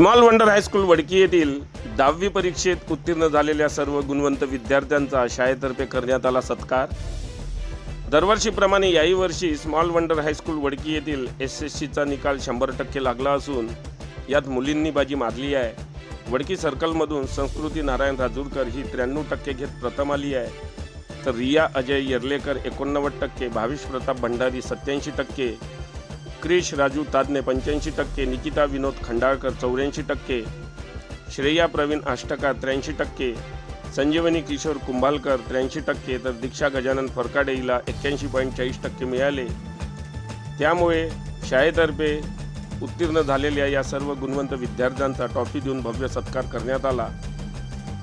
Small wonder high school Wadki येथील दहावी परीक्षेत उत्तीर्ण झालेल्या सर्व गुणवंत विद्यार्थ्यांचा शाळेतर्फे करण्यात आला सत्कार. दरवर्षीप्रमाणे याही वर्षी स्मॉल वंडर हायस्कूल वडकी येथील एस एस सीचा निकाल शंभर टक्के लागला असून यात मुलींनी बाजी मारली आहे. वडकी सर्कलमधून संस्कृती नारायण राजूरकर ही त्र्याण्णव टक्के घेत प्रथम आली आहे. तर रिया अजय येर्लेकर एकोणनव्वद टक्के भाविश प्रताप भंडारी सत्याऐंशी टक्के क्रिश राजू तादने पंच्याऐंशी टक्के निकिता विनोद खंडाळकर चौऱ्याऐंशी टक्के श्रेया प्रवीण आष्टका त्र्याऐंशी टक्के संजीवनी किशोर कुंभालकर त्र्याऐंशी टक्के तर दीक्षा गजानन फरकाडे हिला एक्क्याऐंशी पॉईंट चाळीस टक्के मिळाले. त्यामुळे शाळेतर्फे उत्तीर्ण झालेल्या या सर्व गुणवंत विद्यार्थ्यांचा ट्रॉफी देऊन भव्य सत्कार करण्यात आला.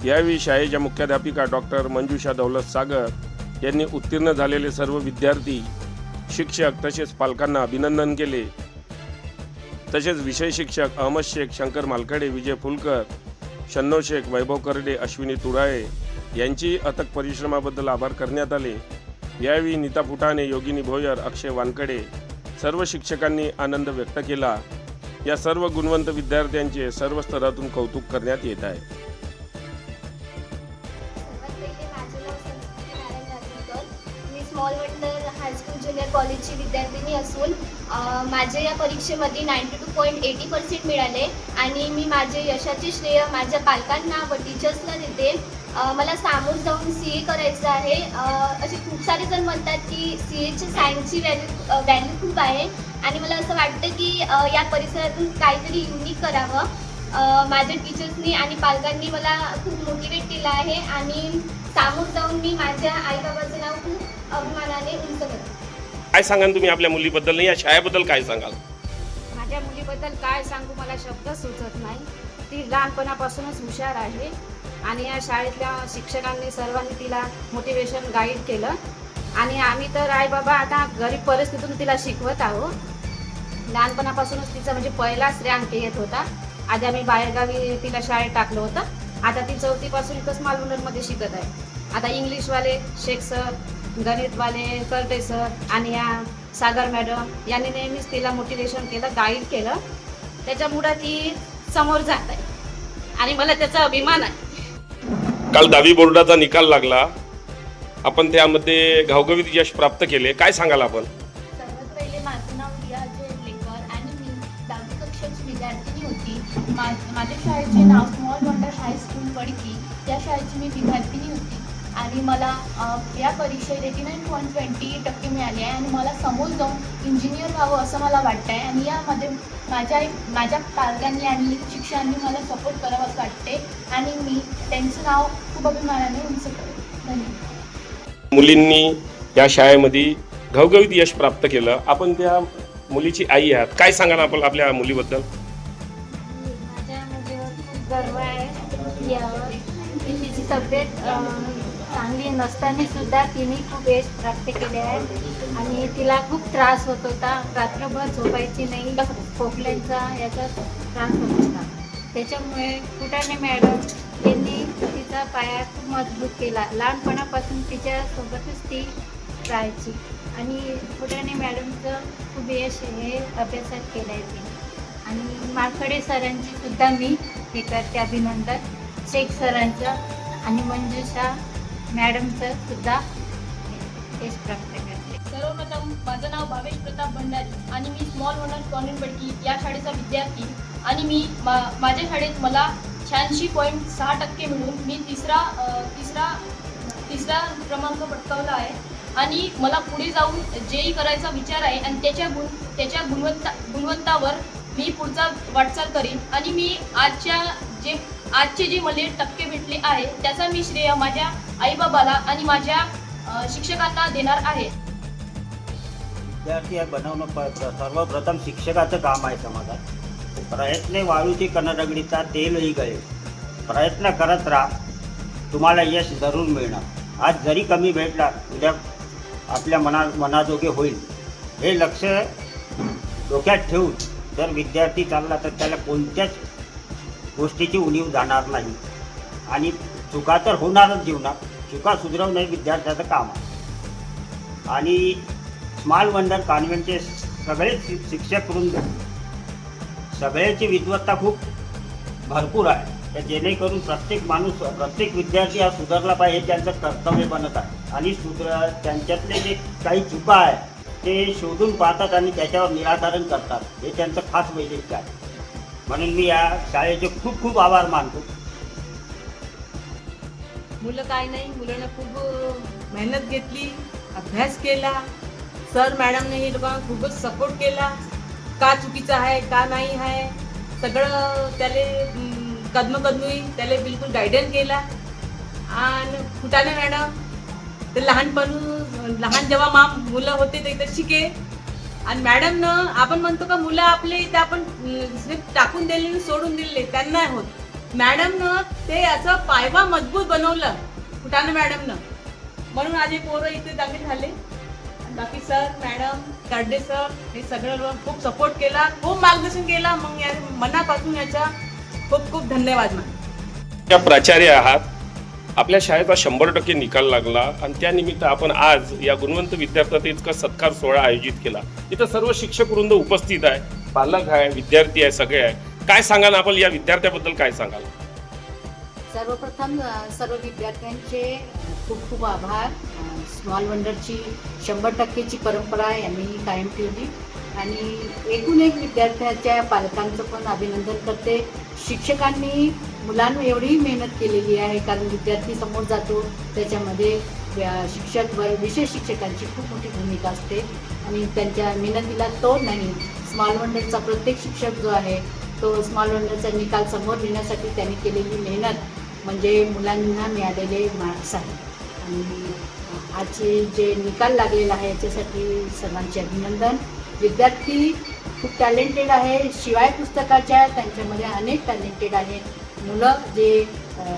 यावेळी शाळेच्या मुख्याध्यापिका डॉक्टर मंजुषा दौलत सागर यांनी उत्तीर्ण झालेले सर्व विद्यार्थी शिक्षक तसेच पालकांना अभिनंदन केले. तसेच विषय शिक्षक अहमद शेख शंकर मालकडे विजय फुलकर शन्नो शेख वैभव करडे अश्विनी तुराळे यांची अथक परिश्रमाबद्दल आभार करण्यात आले. यावेळी नीता फुटाणे योगिनी भोयर अक्षय वानकडे सर्व शिक्षकांनी आनंद व्यक्त केला. या सर्व गुणवंत विद्यार्थ्यांचे सर्व स्तरातून कौतुक करण्यात येत आहे. स्मॉल कॉलेजची विद्यार्थिनी असून माझे माझ्या या परीक्षेमध्ये ninety two point eighty percent मिळाले आणि मी माझे यशाचे श्रेय माझ्या पालकांना व टीचर्सला देते. मला सामोर जाऊन सी ए करायचं आहे. असे खूप सारे जण म्हणतात की सी एची सायन्सची व्हॅल्यू व्हॅल्यू खूप आहे. आणि मला असं वाटतं की या परिसरातून काहीतरी युनिक करावं. माझ्या टीचर्सनी आणि पालकांनी मला खूप मोटिवेट केलं आहे आणि सामोर जाऊन मी माझ्या आईबाबाचं नाव खूप काय सांगाल तुम्ही आपल्या मुलीबद्दल नाही या शाळेबद्दल काय सांगाल? माझ्या मुलीबद्दल काय सांगू मला शब्द सुचत नाही. ती लहानपणापासूनच हुशार आहे आणि या शाळेतल्या शिक्षकांनी सर्वांनी तिला मोटिवेशन गाईड केलं. आणि आम्ही तर आई बाबा आता गरीब परिस्थितीतून तिला शिकवत आहोत. लहानपणापासूनच तिचा म्हणजे पहिलाच रँक येत होता. आधी आम्ही बाहेरगावी तिला शाळेत टाकलं होतं. आता ती चौथीपासून इथंच स्मॉल शिकत आहे. आता इंग्लिशवाले शेख सर गणितवाले करटे सर आणि या सागर मॅडम यांनी नेहमीच तिला मोटिवेशन केलं गाईड केलं. त्याच्यामुळं ती समोर जात आहे. आणि मला त्याचा अभिमान आहे. काल दहावी बोर्डाचा निकाल लागला. आपण त्यामध्ये घवघवीत यश प्राप्त केले. काय सांगाल आपण? सर्वात पहिले माझं नाव रिया जेवलेकर आणि मी दहावी कक्षाची विद्यार्थिनी होती. मा माझ्या शाळेचे नाव small wonder high school Wadki या शाळेची मी विद्यार्थिनी होती. आणि मला या परीक्षेत एटी नाईन पॉईंट ट्वेंटी टक्के मिळाले आहे आणि मला समोर जाऊन इंजिनियर व्हावं असं मला वाटतं आहे आणि यामध्ये माझ्या माझ्या पालकांनी आणि शिक्षकांनी मला सपोर्ट करावं असं वाटते आणि मी त्यांचं नाव खूप अभिमानाने उंच करेन. धन्यवाद. मुलींनी या शाळेमध्ये घवघवीत यश प्राप्त केलं. आपण त्या मुलीची आई आहात. काय सांगाल आपण आपल्या मुलीबद्दल? माझ्या मुलीवर खूप गर्व आहे. तिची तब्येत चांगली नसताना सुद्धा तिने खूप यश प्राप्त केले आहे. आणि तिला खूप त्रास होत होता. रात्रभर झोपायची नाही खोकल्यांचा याचा त्रास होत होता. त्याच्यामुळे कुटाणे मॅडम यांनी तिचा पाया खूप मजबूत केला. लहानपणापासून तिच्यासोबतच ती राहायची. आणि कुटाणे मॅडमचं खूप यश हे अभ्यासात केलं आहे तिने. आणि माकडे सरांची सुद्धा मी हे करते अभिनंदन. शेख सरांचं आणि मंजुषा मॅडमचं सुद्धा यश प्राप्त करते. सर्वप्रथम माझं नाव भावेश प्रताप भंडारी आणि मी स्मॉल ओनर कॉन्व्हेंट बडकी या शाळेचा विद्यार्थी आणि मी मा माझ्या शाळेत मला शहाऐंशी पॉईंट सहा टक्के मिळून मी तिसरा तिसरा तिसरा क्रमांक पटकावला आहे. आणि मला पुढे जाऊन जेई करायचा विचार आहे आणि त्याच्या गुण त्याच्या गुणवत्ता गुणवत्तावर मी पुढचा वाटचाल करीन. आणि मी आजच्या जे आजचे जे मला टक्के भेटले आहे त्याचा मी श्रेय माझ्या आईबाबाला आणि माझ्या शिक्षकांना देणार आहे. विद्यार्थी बनवणं प सर्वप्रथम शिक्षकाचं काम आहे समाजात. प्रयत्न वाळूची कनरगडीचा तेलही गळे प्रयत्न करत राहा. तुम्हाला यश जरूर मिळणार. आज जरी कमी भेटला उद्या आपल्या मना मनाजोगे होईल. हे लक्ष डोक्यात ठेवून जर विद्यार्थी चालला तर त्याला कोणत्याच गोष्टीची उणीव जाणार नाही. आणि चुका तर होणारच जीवनात. चुका सुधरवणं हे विद्यार्थ्याचं काम. आहे आणि स्मॉल वंडर कॉन्व्हेंटचे सगळेच शि- शिक्षक वृंद सगळ्याची विद्वत्ता खूप भरपूर आहे. तर जेणेकरून प्रत्येक माणूस प्रत्येक विद्यार्थी हा सुधारला पाहिजे हे त्यांचं कर्तव्य बनत आहे. आणि सुधर त्यांच्यातले जे काही चुका आहे ते शोधून पाहतात आणि त्याच्यावर निराकरण करतात. हे त्यांचं खास वैशिष्ट्य आहे. म्हणून मी या शाळेचे खूप खूप आभार मानतो. मुलं काय नाही मुलांना खूप मेहनत घेतली अभ्यास केला. सर मॅडमने हे लोकांना खूपच सपोर्ट केला. का चुकीचं आहे का नाही आहे सगळं त्याले अम, कदमकदमी त्याला बिलकुल गायडन केला. आणि फुटाणे मॅडम ते लहानपण लहान जेव्हा मा मुलं होते ते इथं शिके. आणि मॅडमनं आपण म्हणतो का मुलं आपले इथे आपण टाकून दिले आणि सोडून दिले त्यांना होत. मॅडमनं ते असं पायवा मजबूत बनवलं. फुटाणे मॅडमनं? म्हणून आज हे पोरं इथे दाखल झाले. बाकी सर मॅडम कर्डे सर हे सगळं लोक खूप सपोर्ट केला खूप मार्गदर्शन केला. मग या मनापासून याचा खूप खूप धन्यवाद मॅम त्या प्राचार्य आहात. आपल्या शाळेचा शंभर टक्के निकाल लागला आणि त्यानिमित्त आपण आज या गुणवंत विद्यार्थ्याचा इतका सत्कार सोहळा आयोजित केला. इथं सर्व शिक्षक वृंद उपस्थित आहे. पालक आहे विद्यार्थी आहे सगळे आहे. काय सांगाल आपण या विद्यार्थ्याबद्दल काय सांगाल? सर्वप्रथम सर्व विद्यार्थ्यांचे खूप खूप आभार. स्मॉल वंडरची शंभर टक्केची परंपरा यांनी कायम ठेवली. आणि एकूण एक विद्यार्थ्याच्या पालकांचं पण अभिनंदन करते. शिक्षकांनी मुलांना एवढी मेहनत केलेली आहे कारण विद्यार्थी समोर जातो त्याच्यामध्ये शिक्षक व विशेष शिक्षकांची खूप मोठी भूमिका असते. आणि त्यांच्या मेहनतीला तोड नाही. स्मॉल वंडरचा प्रत्येक शिक्षक जो आहे तो स्मॉल वंडरचा निकाल समोर नेण्यासाठी त्यांनी केलेली मेहनत म्हणजे मुलांना मिळालेले मार्क्स आहेत आणि आजचे जे निकाल लागलेला आहे याच्यासाठी सर्वांचे अभिनंदन. विद्यार्थी खूप टॅलेंटेड आहे. शिवाय पुस्तकाच्या त्यांच्यामध्ये अनेक टॅलेंटेड आहेत मुलं जे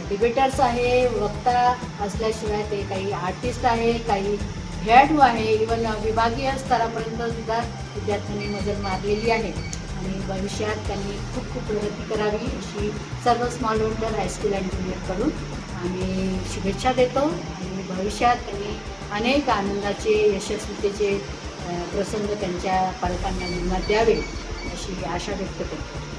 डिबेटर्स आहे वक्ता असल्याशिवाय ते काही आर्टिस्ट आहे काही खेळाडू आहे. इवन विभागीय स्तरापर्यंत सुद्धा विद्यार्थ्यांनी नजर मारलेली आहे. आणि भविष्यात त्यांनी खूप खूप प्रगती करावी अशी सर्व small wonder high school and ज्युनियरकडून आम्ही शुभेच्छा देतो. आणि भविष्यात त्यांनी अनेक आनंदाचे यशस्वीतेचे प्रसंग त्यांच्या पालकांना जीवनात द्यावे अशी आशा व्यक्त करतो.